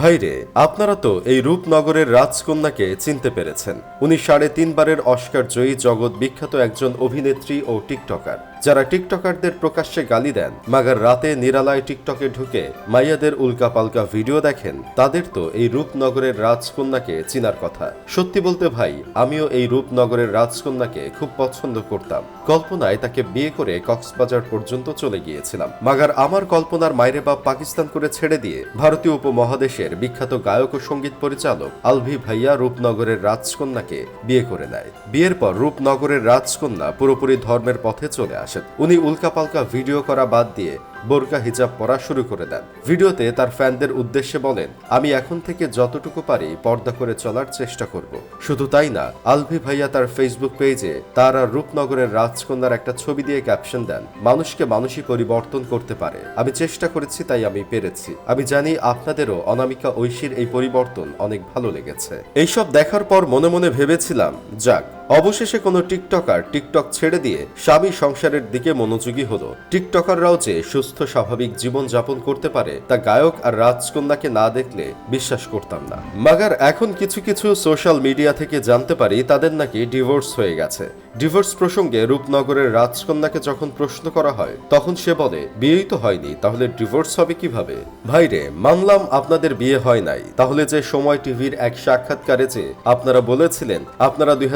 ভাইরে, আপনারা তো এই রূপনগরের রাজকন্যাকে চিনতে পেরেছেন। উনি সাড়ে তিনবারের অস্কার জয়ী জগৎ বিখ্যাত একজন অভিনেত্রী ও টিকটকার। যারা টিকটকারদের প্রকাশ্যে গালি দেন, মাগার রাতে নিরালায় টিকটকে ঢুকে মাইয়াদের উল্কা উল্কাপাল্কা ভিডিও দেখেন, তাদের তো এই রূপনগরের রাজকন্যাকে চিনার কথা। সত্যি বলতে ভাই, আমিও এই রূপনগরের রাজকন্যাকে খুব পছন্দ করতাম। কল্পনায় তাকে বিয়ে করে কক্সবাজার পর্যন্ত চলে গিয়েছিলাম। মাগার আমার কল্পনার মায়ের বাপ পাকিস্তান করে ছেড়ে দিয়ে ভারতীয় উপমহাদেশের বিখ্যাত গায়ক ও সংগীত পরিচালক আলভি ভাইয়া রূপনগরের রাজকন্যাকে বিয়ে করে নেয়। বিয়ের পর রূপনগরের রাজকন্যা পুরোপুরি ধর্মের পথে চলে আসেন। উনি উল্কাপাল্কা ভিডিও করা বাদ দিয়ে বোরকা হিজাব পরা শুরু করে দেন। ভিডিওতে তার ফ্যানদের উদ্দেশ্যে বলেন, আমি এখন থেকে যতটুকু পারি পর্দা করে চলার চেষ্টা করব। শুধু তাই না, আলভি ভাইয়া তার ফেসবুক পেজে তার আর রূপনগরের রাজকন্যার একটা ছবি দিয়ে ক্যাপশন দেন, মানুষকে মানুষই পরিবর্তন করতে পারে। আমি চেষ্টা করেছি, তাই আমি পেরেছি। আমি জানি আপনাদেরও অনামিকা ঐশীর এই পরিবর্তন অনেক ভালো লেগেছে। এইসব দেখার পর মনে মনে ভেবেছিলাম, যাক অবশেষে কোনো টিকটকার টিকটক ছেড়ে দিয়ে স্বামী সংসারের দিকে মনোযোগী হলো। টিকটকাররাও যে সুস্থ, স্বাভাবিক জীবন যাপন করতে পারে, তা গায়ক আর রাজকন্যাকে না দেখলে বিশ্বাস করতাম না। মাগার এখন কিছু কিছু সোশ্যাল মিডিয়া থেকে জানতে পারি, তাদের নাকি ডিভোর্স হয়ে গেছে। ডিভোর্স প্রসঙ্গে রূপনগরের রাজকন্যাকে যখন প্রশ্ন করা হয়, তখন সে বলে, বিয়েই তো হয়নি, তাহলে ডিভোর্স হবে কীভাবে? ভাইরে মানলাম আপনাদের বিয়ে হয় নাই, তাহলে যে সময় টিভির এক সাক্ষাৎকারে যে আপনারা বলেছিলেন, আপনারা দুই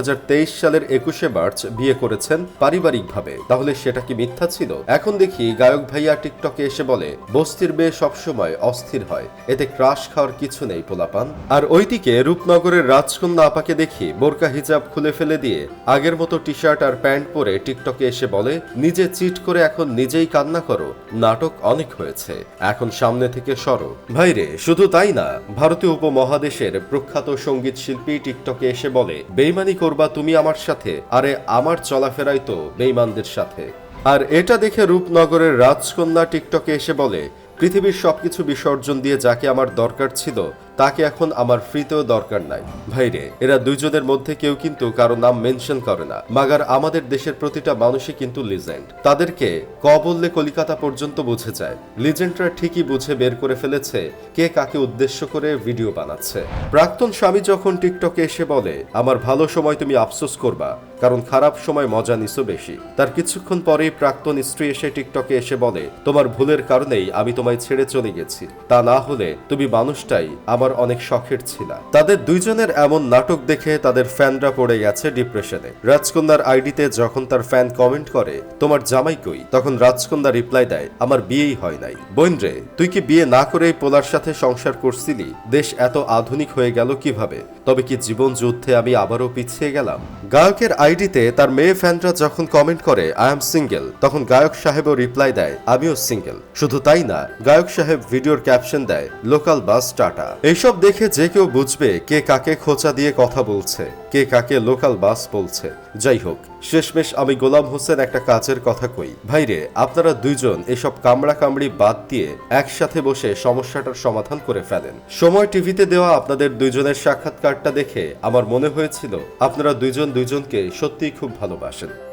সালের একুশে মার্চ বিয়ে করেছেন পারিবারিকভাবে। তাহলে সেটা কি মিথ্যা ছিল? এখন দেখি গায়ক ভাইয়া টিকটকে এসে বলে, বস্তির মেয়ে সবসময় অস্থির হয়, এতে ক্রাশ খাওয়ার কিছু নেই পোলাপান। আর ওইদিকে রূপনগরের রাজকন্যা আপাকে দেখি বোরকা হিজাব খুলে ফেলে দিয়ে আগের মতো টি শার্ট আর প্যান্ট পরে টিকটকে এসে বলে, নিজে চিট করে এখন নিজেই কান্না করো, নাটক অনেক হয়েছে, এখন সামনে থেকে সরো। ভাইরে, শুধু তাই না, ভারতীয় উপমহাদেশের প্রখ্যাত সংগীত শিল্পী টিকটকে এসে বলে, বেইমানি করবা তুমি আমার সাথে, আরে আমার চলাফেরাই তো বেইমানদের সাথে। আর এটা দেখে রূপনগরের রাজকন্যা টিকটকে এসে বলে পৃথিবীর সবকিছু বিসর্জন দিয়ে যাকে আমার দরকার ছিল, তাকে এখন আমার ফ্রিতেও দরকার নাই। ভাইরে, এরা দুইজনের মধ্যে কেউ কিন্তু কারও নাম মেনশন করে না, মাগার আমাদের দেশের প্রতিটা মানুষই কিন্তু লিজেন্ড তাদেরকে ক বললে কলিকাতা পর্যন্ত বুঝে যায়। লিজেন্ডরা ঠিকই বুঝে বের করে ফেলেছে কে কাকে উদ্দেশ্য করে ভিডিও বানাচ্ছে। প্রাক্তন স্বামী যখন টিকটকে এসে বলে, আমার ভালো সময় তুমি আফসোস করবা, কারণ খারাপ সময় মজা নিছো বেশি। তার কিছুক্ষণ পরেই প্রাক্তন স্ত্রী এসে টিকটকে এসে বলে, তোমার ভুলের কারণেই আমি তোমায় ছেড়ে চলে গেছি। তা না হলে তুমি মানুষটাই আমার অনেক শখের ছিলা। তাদের দুইজনের এমন নাটক দেখে তাদের ফ্যানরা পড়ে গেছে ডিপ্রেশনে। রাজকন্যার আইডিতে যখন তার ফ্যান কমেন্ট করে, তোমার জামাই কই? তখন রাজকন্যা রিপ্লাই দেয়, আমার বিয়েই হয় নাই। বোন রে, তুই কি বিয়ে না করেই পোলার সাথে সংসার করছিলি? দেশ এত আধুনিক হয়ে গেল কীভাবে? তবে কি জীবন যুদ্ধে আমি আবারও পিছিয়ে গেলাম? গায়কের আইডিতে তার মেয়ে ফ্যানরা যখন কমেন্ট করে আই এম সিঙ্গেল তখন গায়ক সাহেবও রিপ্লাই দেয় আমিও সিঙ্গেল শুধু তাই না, গায়ক সাহেব ভিডিওর ক্যাপশন দেয় লোকাল বাস টাটা এইসব দেখে যে কেউ বুঝবে কে কাকে খোঁচা দিয়ে কথা বলছে, কে কাকে লোকাল বাস বলছে। যাই হোক, শেষমেশ আমি গোলাম হোসেন একটা কাজের কথা কই। ভাইরে আপনারা দুইজন এসব কামড়া কামড়ি বাদ দিয়ে একসাথে বসে সমস্যাটার সমাধান করে ফেলেন। সময় টিভিতে দেওয়া আপনাদের দুইজনের সাক্ষাৎকারটা দেখে আমার মনে হয়েছিল, আপনারা দুইজন দুইজনকে সত্যিই খুব ভালোবাসেন।